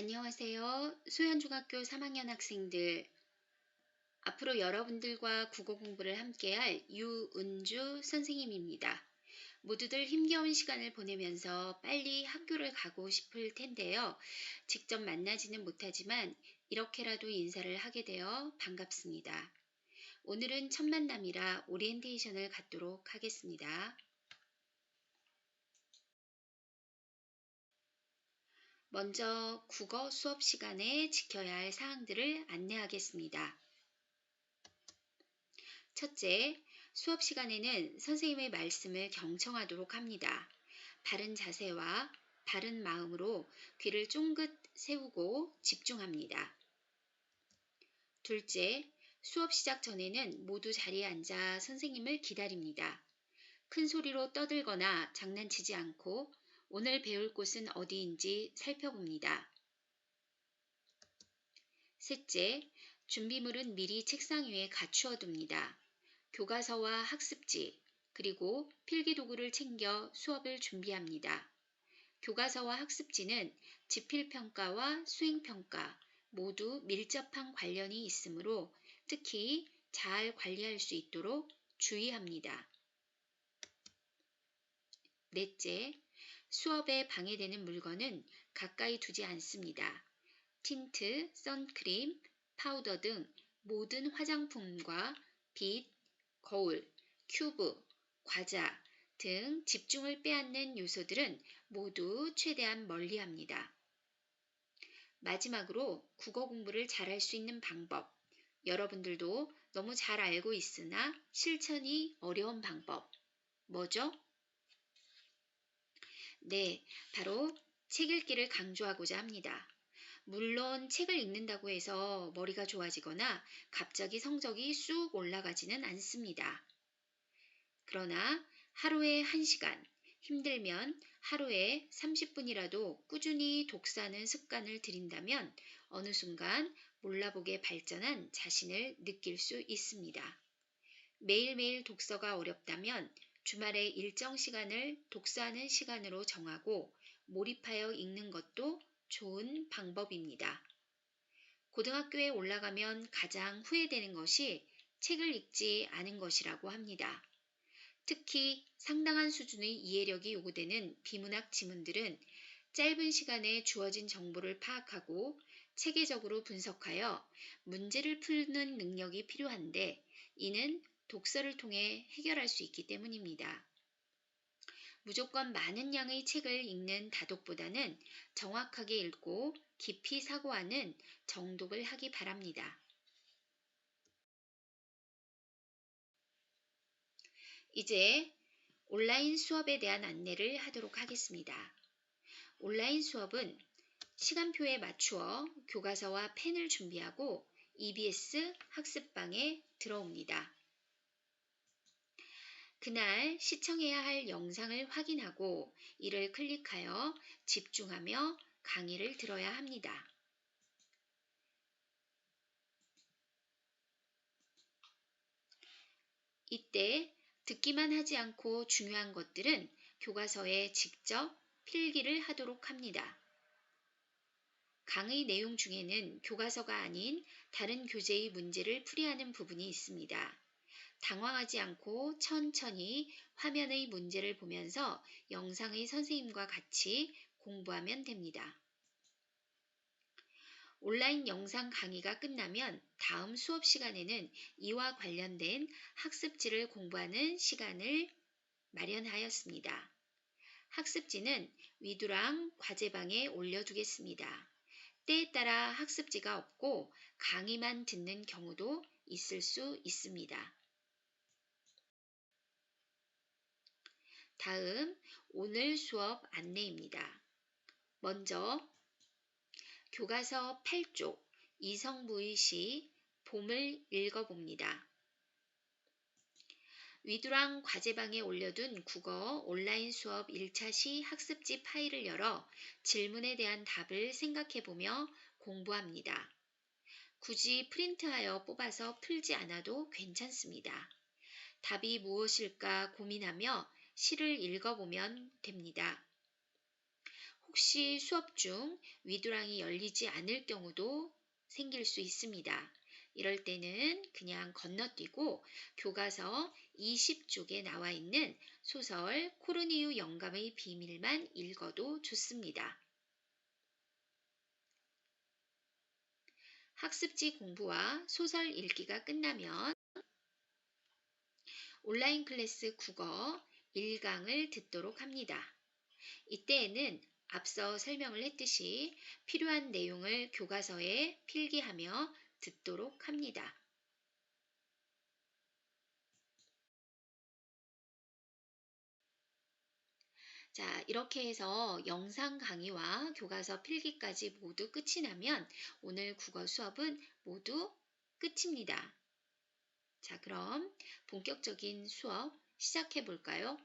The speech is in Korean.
안녕하세요. 소연중학교 3학년 학생들. 앞으로 여러분들과 국어 공부를 함께할 유은주 선생님입니다. 모두들 힘겨운 시간을 보내면서 빨리 학교를 가고 싶을 텐데요. 직접 만나지는 못하지만 이렇게라도 인사를 하게 되어 반갑습니다. 오늘은 첫 만남이라 오리엔테이션을 갖도록 하겠습니다. 먼저 국어 수업 시간에 지켜야 할 사항들을 안내하겠습니다. 첫째, 수업 시간에는 선생님의 말씀을 경청하도록 합니다. 바른 자세와 바른 마음으로 귀를 쫑긋 세우고 집중합니다. 둘째, 수업 시작 전에는 모두 자리에 앉아 선생님을 기다립니다. 큰 소리로 떠들거나 장난치지 않고 오늘 배울 곳은 어디인지 살펴봅니다. 셋째, 준비물은 미리 책상 위에 갖추어 둡니다. 교과서와 학습지, 그리고 필기도구를 챙겨 수업을 준비합니다. 교과서와 학습지는 지필평가와 수행평가 모두 밀접한 관련이 있으므로 특히 잘 관리할 수 있도록 주의합니다. 넷째, 수업에 방해되는 물건은 가까이 두지 않습니다. 틴트, 선크림, 파우더 등 모든 화장품과 빛, 거울, 큐브, 과자 등 집중을 빼앗는 요소들은 모두 최대한 멀리 합니다. 마지막으로 국어 공부를 잘할 수 있는 방법. 여러분들도 너무 잘 알고 있으나 실천이 어려운 방법. 뭐죠? 네, 바로 책 읽기를 강조하고자 합니다. 물론 책을 읽는다고 해서 머리가 좋아지거나 갑자기 성적이 쑥 올라가지는 않습니다. 그러나 하루에 1시간, 힘들면 하루에 30분이라도 꾸준히 독사하는 습관을 들인다면 어느 순간 몰라보게 발전한 자신을 느낄 수 있습니다. 매일매일 독서가 어렵다면 주말에 일정 시간을 독서하는 시간으로 정하고 몰입하여 읽는 것도 좋은 방법입니다. 고등학교에 올라가면 가장 후회되는 것이 책을 읽지 않은 것이라고 합니다. 특히 상당한 수준의 이해력이 요구되는 비문학 지문들은 짧은 시간에 주어진 정보를 파악하고 체계적으로 분석하여 문제를 푸는 능력이 필요한데 이는 독서를 통해 해결할 수 있기 때문입니다. 무조건 많은 양의 책을 읽는 다독보다는 정확하게 읽고 깊이 사고하는 정독을 하기 바랍니다. 이제 온라인 수업에 대한 안내를 하도록 하겠습니다. 온라인 수업은 시간표에 맞추어 교과서와 펜을 준비하고 EBS 학습방에 들어옵니다. 그날 시청해야 할 영상을 확인하고 이를 클릭하여 집중하며 강의를 들어야 합니다. 이때 듣기만 하지 않고 중요한 것들은 교과서에 직접 필기를 하도록 합니다. 강의 내용 중에는 교과서가 아닌 다른 교재의 문제를 풀이하는 부분이 있습니다. 당황하지 않고 천천히 화면의 문제를 보면서 영상의 선생님과 같이 공부하면 됩니다. 온라인 영상 강의가 끝나면 다음 수업 시간에는 이와 관련된 학습지를 공부하는 시간을 마련하였습니다. 학습지는 위두랑 과제방에 올려두겠습니다. 때에 따라 학습지가 없고 강의만 듣는 경우도 있을 수 있습니다. 다음 오늘 수업 안내입니다. 먼저 교과서 8쪽 이성부의 시 봄을 읽어봅니다. 위두랑 과제방에 올려둔 국어 온라인 수업 1차 시 학습지 파일을 열어 질문에 대한 답을 생각해보며 공부합니다. 굳이 프린트하여 뽑아서 풀지 않아도 괜찮습니다. 답이 무엇일까 고민하며 시를 읽어보면 됩니다. 혹시 수업 중 위두랑이 열리지 않을 경우도 생길 수 있습니다. 이럴 때는 그냥 건너뛰고 교과서 20쪽에 나와 있는 소설 코르니유 영감의 비밀만 읽어도 좋습니다. 학습지 공부와 소설 읽기가 끝나면 온라인 클래스 국어 1강을 듣도록 합니다. 이때에는 앞서 설명을 했듯이 필요한 내용을 교과서에 필기하며 듣도록 합니다. 자, 이렇게 해서 영상 강의와 교과서 필기까지 모두 끝이 나면 오늘 국어 수업은 모두 끝입니다. 자, 그럼 본격적인 수업 시작해 볼까요?